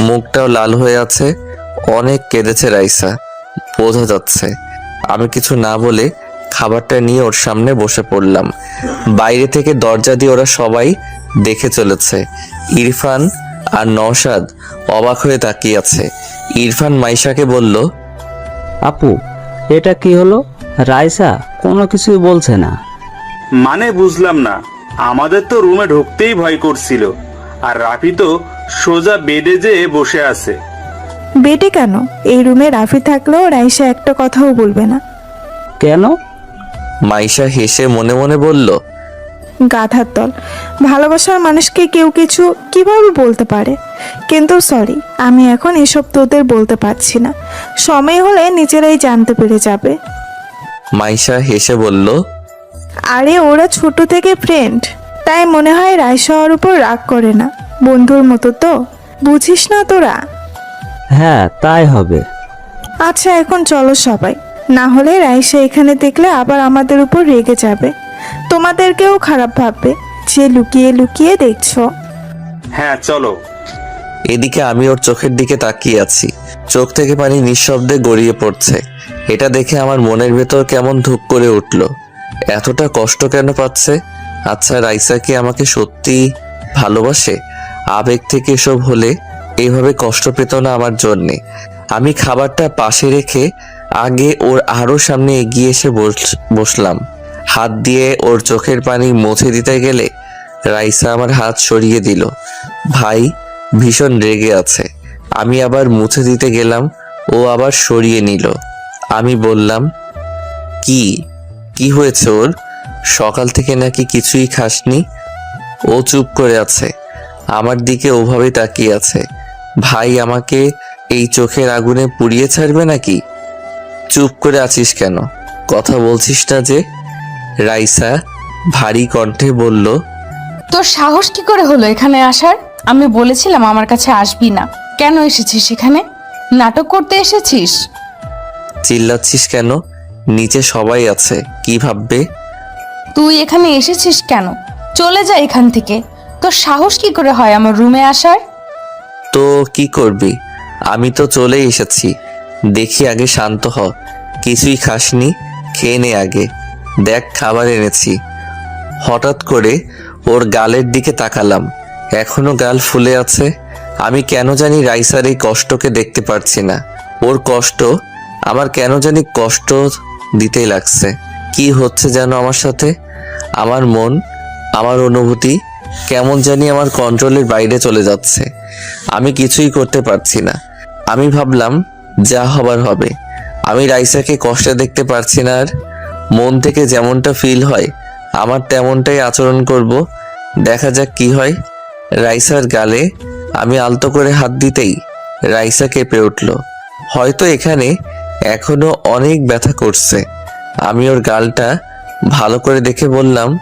মুখটাও লাল হয়ে আছে। অনেক কেঁদেছে রাইসা। বোঝা যাচ্ছে। আমি কিছু না বলে খাবারটা নিয়ে ওর সামনে বসে পড়লাম। বাইরে থেকে দরজা দিয়ে ওরা সবাই দেখে চলেছে। ইরফান আর নওশাদ অবাক হয়ে তাকিয়ে আছে। ইরফান মাইশাকে বলল আপু এটা কি হলো? রাইসা কোনো কিছুই বলছে না। মানে বুঝলাম না। আমাদের তো রুমে ঢুকতেই ভয় করছিল। আর রাফি তো সোজা বেডে যেয়ে বসে আছে। বেটে কেন? এই রুমে রাফি থাকলেও রাইসা একটা কথাও বলবে না। কেন? মাইশা হেসে মনে মনে বলল গাধার দল। ভালোবাসার মানুষকে কেউ কিছু কীভাবে বলতে পারে? কিন্তু সরি আমি এখন এসব তোদের বলতে পারছি না। সময় হলে নিজেরাই জানতে পেরে যাবে। মাইশা হেসে বলল আরে ওরা ছোট থেকে ফ্রেন্ড তাই মনে হয় রাইসা ওর উপর রাগ করে না। বন্ধুর মতো তো? বুঝিস না তোরা? হ্যাঁ তাই হবে। আচ্ছা এখন চলো সবাই। না হলে রাইসা এখানে দেখলে আবার আমাদের উপর রেগে যাবে। তোমাদেরকেও খারাপ ভাববে যে লুকিয়ে লুকিয়ে দেখছ। হ্যাঁ চলো। এদিকে আমি ওর চোখের দিকে তাকিয়ে আছি। চোখ থেকে পানি নিঃশব্দে গড়িয়ে পড়ছে। এটা দেখে আমার মনের ভেতর কেমন ধূপ করে উঠল। এতটা কষ্ট কেন পাচ্ছে? আচ্ছা রাইসা কি আমাকে সত্যি ভালোবাসে? আবেগ থেকে এসব হলে এইভাবে কষ্ট পেত না আমার জন্যে। আমি খাবারটা পাশে রেখে আগে ওর আরও সামনে এগিয়ে এসে বস- বসলাম। হাত দিয়ে ওর চোখের পানি মুছে দিতে গেলে রাইসা আমার হাত সরিয়ে দিল। ভাই, ভীষণ রেগে আছে। আমি আবার মুছে দিতে গেলাম, ও আবার সরিয়ে নিল। আমি বললাম, কি? কি হয়েছে ওর? সকাল থেকে নাকি কিছুই খাসনি? ও চুপ করে আছে। আমার দিকে ওভাবে তাকিয়ে আছে। ভাই আমাকে এই চোখের আগুনে পুড়িয়ে ছাড়বে নাকি? চুপ করে আছিস কেন? কথা বলছিস না যে? রাইসা ভারী কণ্ঠে বলল তোর সাহস কি করে হলো এখানে আসার? আমি বলেছিলাম আমার কাছে আসবি না। কেন এসেছিস এখানে? নাটক করতে এসেছিস? চিল্লাচ্ছিস কেন? নিচে সবাই আছে কি ভাববে? তুই এখানে এসেছিস কেন? চলে যা এখান থেকে। তোর সাহস কি করে হয় আমার রুমে আসার? তো কি করবি? আমি তো চলেই এসেছি। দেখি আগে শান্ত হ। কিছুই খাসনি, খেয়ে নে আগে। দেখ খাবার এনেছি। হঠাৎ করে ওর গালের দিকে তাকালাম। এখনও গাল ফুলে আছে। আমি কেন জানি রাইসার এই কষ্টকে দেখতে পারছি না। ওর কষ্ট, আমার কেন জানি কষ্ট দিতেই লাগছে। কি হচ্ছে যেন আমার সাথে? আমার মন, আমার অনুভূতি কেমন জানি আমার কন্ট্রোলের বাইরে চলে যাচ্ছে। আমি কিছুই করতে পারছি না। আমি ভাবলাম, যা হবার হবে। আমি রাইসাকে কষ্টে দেখতে পারছি না আর। মন থেকে যেমনটা ফিল হয়, আমার তেমনটাই আচরণ করব। দেখা যাক কি হয়। রাইসার গালে আমি আলতো করে হাত দিতেই রাইসা কেঁপে উঠল। হয়তো এখানে এখনও অনেক ব্যথা করছে। আমি ওর গালটা ভালো করে দেখে বললাম,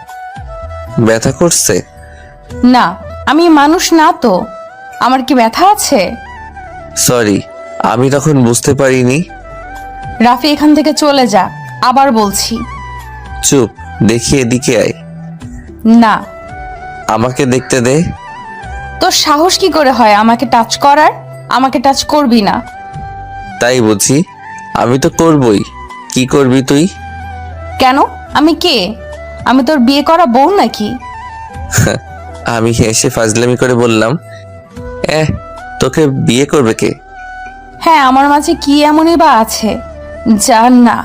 ব্যথা করছে? না আমি মানুষ না তো। আমার কি ব্যথা আছে? সরি আমি তখন বুঝতে পারিনি। রাফি এখান থেকে চলে যা আবার বলছি। চুপ দেখি এদিকে আয়। না। আমাকে দেখতে দে। তোর সাহস কি করে হয় আমাকে টাচ করার? আমাকে টাচ করবি না। তাই বুঝি আমি তো করবই। কি করবি তুই? কেন? আমি কে? আমি তোর বিয়ে করা বউ নাকি? আমি হেসে ফাজলামি করে বললাম এহ তোকে বিয়ে করবে কে? হ্যাঁ আমার মাঝে কি এমনই বা আছে? যা না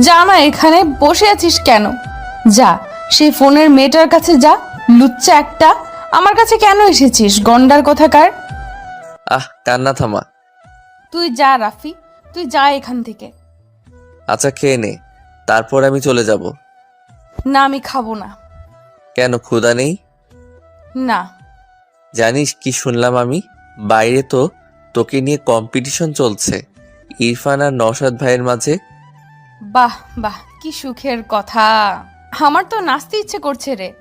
যা না এখানে বসে আছিস কেন? যা সেই ফোনের মেয়েটার কাছে যা লুচ্চা একটা। আমার কাছে কেন এসেছিস? গন্ডার কোথাকার? আহ কান্না থামা। তুই যা রাফি তুই যা এখান থেকে। আচ্ছা খেয়ে নে তারপর আমি চলে যাব। না আমি খাব না। কেন ক্ষুধা নেই? না। জানিস কি শুনলাম আমি? বাইরে তো তোকে নিয়ে কম্পিটিশন চলছে। ইরফান আর নওশাদ ভাইয়ের মাঝে। বাহ বাহ কি সুখের কথা। আমার তো নাচতে ইচ্ছে করছে রে।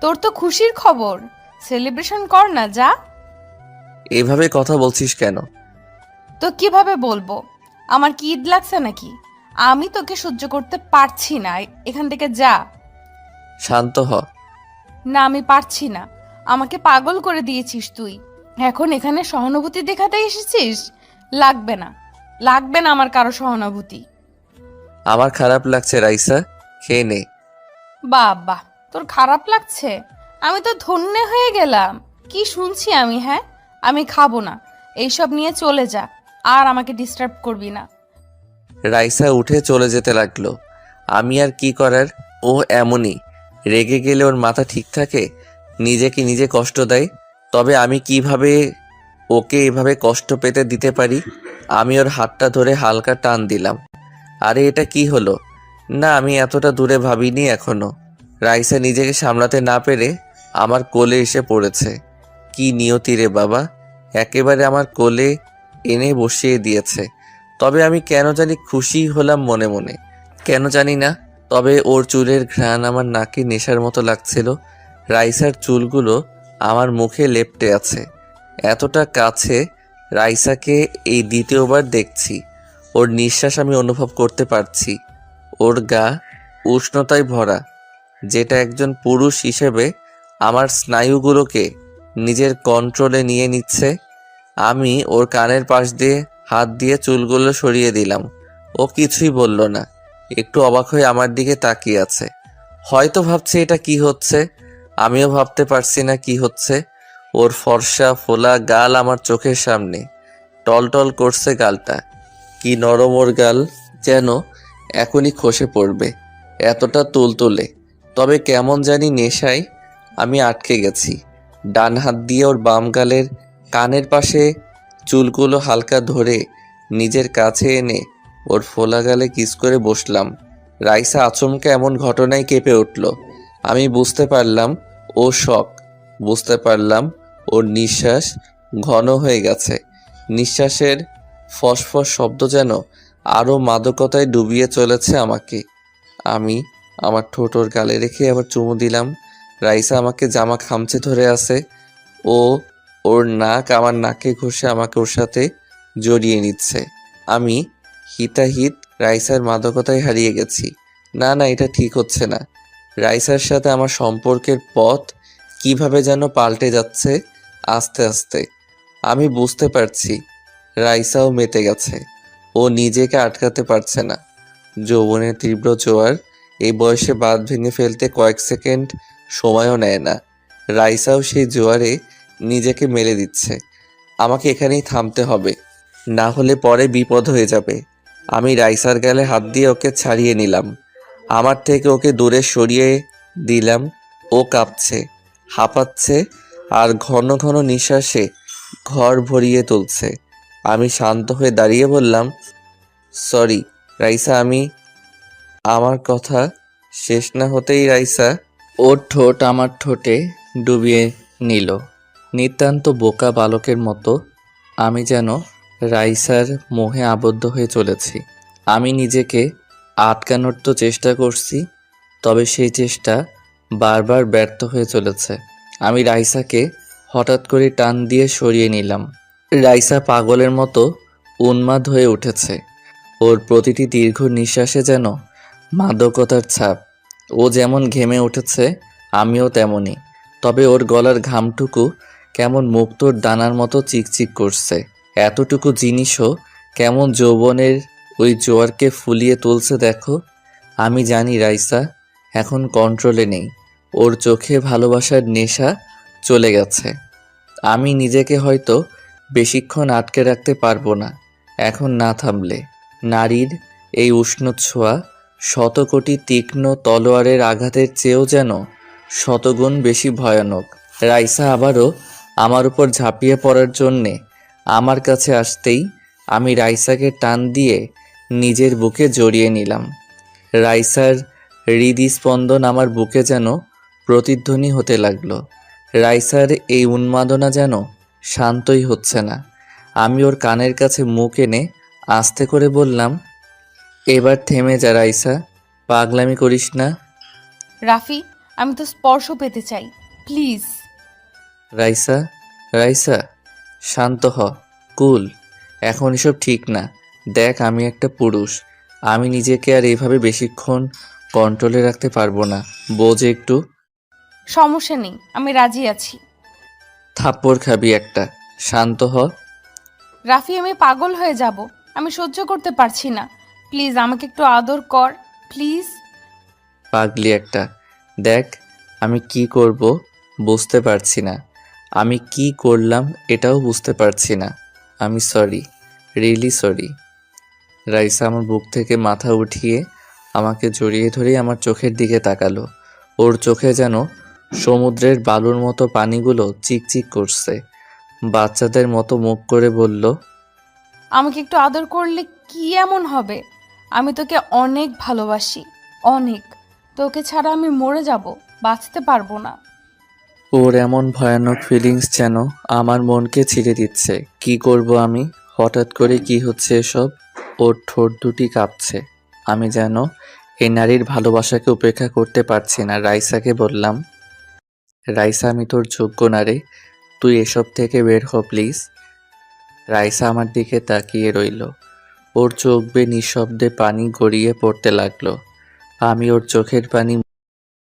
তোর তো খুশির খবর। সেলিব্রেশন কর না যা। এভাবে কথা বলছিস কেন? তো কীভাবে বলব? আমার কি ঈদ লাগছে নাকি? আমি তোকে সহ্য করতে পারছি না। এখান থেকে যা। শান্ত হ। না আমি পারছি না। আমাকে পাগল করে দিয়েছিস তুই। এখন এখানে সহানুভূতি দেখাতে এসেছিস? লাগবে না। লাগবে না আমার কারও সহানুভূতি। আমার খারাপ লাগছে রাইসা। খেয়ে নে। বাবা তোর খারাপ লাগছে? আমি তো ধন্য হয়ে গেলাম। কি শুনছি আমি হ্যাঁ? আমি খাব না। এইসব নিয়ে চলে যা। আর আমাকে ডিস্টার্ব করবি না। রাইসা উঠে চলে যেতে লাগল। আমি আর কি করার? ও এমনই। রেগে গেলে ওর মাথা ঠিক থাকে? নিজেকে নিজে কষ্ট দেয়? তবে আমি কীভাবে ওকে এভাবে কষ্ট পেতে দিতে পারি? আমি ওর হাতটা ধরে হালকা টান দিলাম। আরে, এটা কি হলো? না, আমি এতটা দূরে ভাবিনি এখনও। রাইসা নিজেকে সামলাতে না পেরে আমার কোলে এসে পড়েছে। কি নিয়তি রে বাবা! একেবারে আমার কোলে এনে বসিয়ে দিয়েছে। তবে আমি কেন জানি খুশি হলাম মনে মনে। কেন জানি না, তবে ওর চুলের ঘ্রাণ আমার নাকে নেশার মতো লাগছিল। রাইসার চুলগুলো আমার মুখে লেপটে আছে। এতটা কাছে রাইসাকে এই দ্বিতীয়বার দেখছি। ওর নিঃশ্বাস আমি অনুভব করতে পারছি। ওর গা উষ্ণতায় ভরা, যেটা একজন পুরুষ হিসেবে আমার স্নায়ুগুলোকে নিজের কন্ট্রোলে নিয়ে নিচ্ছে। আমি ওর কানের পাশ দিয়ে হাত দিয়ে চুলগুলো সরিয়ে দিলাম। ও কিছুই বলল না। একটু অবাক হয়ে আমার দিকে তাকিয়ে আছে। হয়তো ভাবছে এটা কি হচ্ছে। আমিও ভাবতে পারছি না কি হচ্ছে। ওর ফর্সা, ফোলা গাল আমার চোখের সামনে। টলটল করছে গালটা। কি নরম ওর গাল যেন এখনই খসে পড়বে। এতটা তুলতুলে। তবে কেমন জানি নেশায় আমি আটকে গেছি। ডান হাত দিয়ে ওর বাম গালের কানের পাশে চুলগুলো হালকা ধরে নিজের কাছে এনে ওর ফোলা গালে কিস করে বসলাম। রাইসা আচমকা এমন ঘটনায় কেঁপে উঠল। আমি বুঝতে পারলাম, ও শখ। বুঝতে পারলাম, ওর নিঃশ্বাস ঘন হয়ে গেছে। নিঃশ্বাসের ফসফস শব্দ যেন আরও মাদকতায় ডুবিয়ে চলেছে আমাকে। আমি আমার ঠোঁটোর গালে রেখে আবার চুমু দিলাম। রাইসা আমাকে জামা খামচে ধরে আছে। ও ওর নাক আমার নাকে ঘষে আমাকে ওর সাথে জড়িয়ে নিচ্ছে। আমি হিতাহিত রাইসার মাদকতায় হারিয়ে গেছি। না না, এটা ঠিক হচ্ছে না। রাইসার সাথে আমার সম্পর্কের পথ কীভাবে যেন পাল্টে যাচ্ছে আস্তে আস্তে। আমি বুঝতে পারছি, রাইসাও মেতে গেছে। ও নিজেকে আটকাতে পারছে না। যৌবনের তীব্র জোয়ার এই বয়সে বাঁধ ভেঙে ফেলতে কয়েক সেকেন্ড সময়ও নেয় না। রাইসাও সেই জোয়ারে নিজেকে মেলে দিচ্ছে। আমাকে এখানেই থামতে হবে, না হলে পরে বিপদ হয়ে যাবে। আমি রাইসার গালে হাত দিয়ে ওকে ছাড়িয়ে নিলাম। আমার থেকে ওকে দূরে সরিয়ে দিলাম। ও কাঁপছে, হাঁপাচ্ছে আর ঘন ঘন নিঃশ্বাসে ঘর ভরিয়ে তুলছে। আমি শান্ত হয়ে দাঁড়িয়ে বললাম, সরি, রাইসা, আমি, আমার কথা শেষ না হতেই রাইসা ওর ঠোঁট আমার ঠোঁটে ডুবিয়ে নিল। নিতান্ত বোকা বালকের মতো আমি যেন রাইসার মোহে আবদ্ধ হয়ে চলেছি। আমি নিজেকে আটকানোর তো চেষ্টা করছি, তবে সেই চেষ্টা বারবার ব্যর্থ হয়ে চলেছে। আমি রাইসাকে হঠাৎ করে টান দিয়ে সরিয়ে নিলাম। রাইসা পাগলের মতো উন্মাদ হয়ে উঠেছে। ওর প্রতিটি দীর্ঘ নিঃশ্বাসে যেন মাদকতার ছাপ। ও যেমন ঘেমে উঠেছে, আমিও তেমনই। তবে ওর গলার ঘামটুকু কেমন মুক্তোর দানার মতো চিকচিক করছে। এতটুকু জিনিসও কেমন যৌবনের ওই জোয়ারকে ফুলিয়ে তুলছে দেখো। আমি জানি রাইসা, এখন কন্ট্রোলে নেই। ওর চোখে ভালোবাসার নেশা চলে গেছে। আমি নিজেকে হয়তো বেশিক্ষণ আটকে রাখতে পারব না। এখন না থামলে। নারীর এই উষ্ণ ছোঁয়া শত কোটি তীক্ষ্ণ তলোয়ারের আঘাতের চেয়েও যেন শতগুণ বেশি ভয়ানক। রাইসা আবারও আমার উপর ঝাঁপিয়ে পড়ার জন্যে আমার কাছে আসতেই আমি রাইসাকে টান দিয়ে নিজের বুকে জড়িয়ে নিলাম। রাইসার হৃদস্পন্দন আমার বুকে যেন প্রতিধ্বনি হতে লাগল। রাইসার এই উন্মাদনা যেন শান্তই হচ্ছে না। আমি ওর কানের কাছে মুখ এনে আস্তে করে বললাম এবার থেমে যা রাইসা পাগলামি করিস না। রাফি আমি তো স্পর্শ পেতে চাই প্লিজ। রাইসা রাইসা শান্ত হ কুল এখন এসব ঠিক না। দেখ আমি একটা পুরুষ। আমি নিজেকে আর এভাবে বেশিক্ষণ কন্ট্রোলে রাখতে পারব না। বোঝ একটু। সমস্যা নেই আমি রাজি আছি। থাপ্পড় খাবি একটা। শান্ত হ। রাফি আমি পাগল হয়ে যাব। আমি সহ্য করতে পারছি না। প্লিজ আমাকে একটু আদর কর প্লিজ। পাগলি একটা। দেখ আমি কি করব বুঝতে পারছি না। আমি কি করলাম এটাও বুঝতে পারছি না। আমি সরি রিয়েলি সরি রাইসা আমার বুক থেকে মাথা উঠিয়ে আমাকে জড়িয়ে ধরে আমার চোখের দিকে তাকালো। ওর চোখে যেন সমুদ্রের বালুর মতো পানিগুলো চিকচিক করছে। বাচ্চাদের মতো মুখ করে বলল আমাকে একটু আদর করলে কি এমন হবে? আমি তোকে অনেক ভালোবাসি অনেক। তোকে ছাড়া আমি মরে যাব বাঁচতে পারব না। ওর এমন ভয়ানক ফিলিংস যেন আমার মনকে ছিঁড়ে দিচ্ছে। কি করব আমি? হঠাৎ করে কি হচ্ছে এসব? ওর ঠোঁট দুটি কাঁপছে। আমি যেন এই নারীর ভালোবাসাকে উপেক্ষা করতে পারছি না, রাইসাকে বললাম। রাইসা, আমি তোর যোগ্য না রে তুই এসব থেকে বের হ, প্লিজ। রাইসা আমার দিকে তাকিয়ে রইল। ওর চোখ বেয়ে নিঃশব্দে পানি গড়িয়ে পড়তে লাগল। আমি ওর চোখের পানি